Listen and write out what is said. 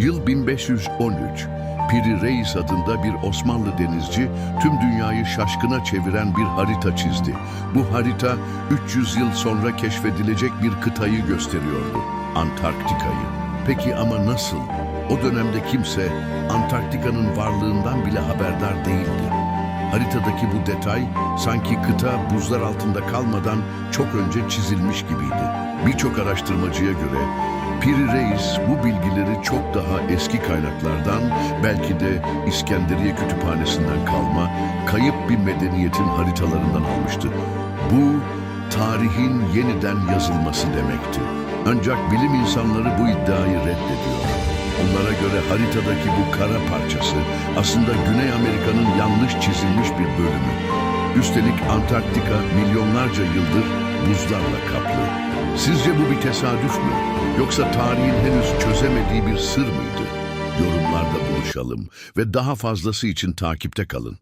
Yıl 1513. Piri Reis adında bir Osmanlı denizci tüm dünyayı şaşkına çeviren bir harita çizdi. Bu harita 300 yıl sonra keşfedilecek bir kıtayı gösteriyordu. Antarktika'yı. Peki ama nasıl? O dönemde kimse Antarktika'nın varlığından bile haberdar değildi. Haritadaki bu detay sanki kıta buzlar altında kalmadan çok önce çizilmiş gibiydi. Birçok araştırmacıya göre Piri Reis bu bilgileri çok daha eski kaynaklardan belki de İskenderiye kütüphanesinden kalma kayıp bir medeniyetin haritalarından almıştı. Bu tarihin yeniden yazılması demekti. Ancak bilim insanları bu iddiayı reddediyor. Onlara göre haritadaki bu kara parçası aslında Güney Amerika'nın yanlış çizilmiş bir bölümü. Üstelik Antarktika milyonlarca yıldır buzlarla kaplı. Sizce bu bir tesadüf mü? Yoksa tarihin henüz çözemediği bir sır mıydı? Yorumlarda buluşalım ve daha fazlası için takipte kalın.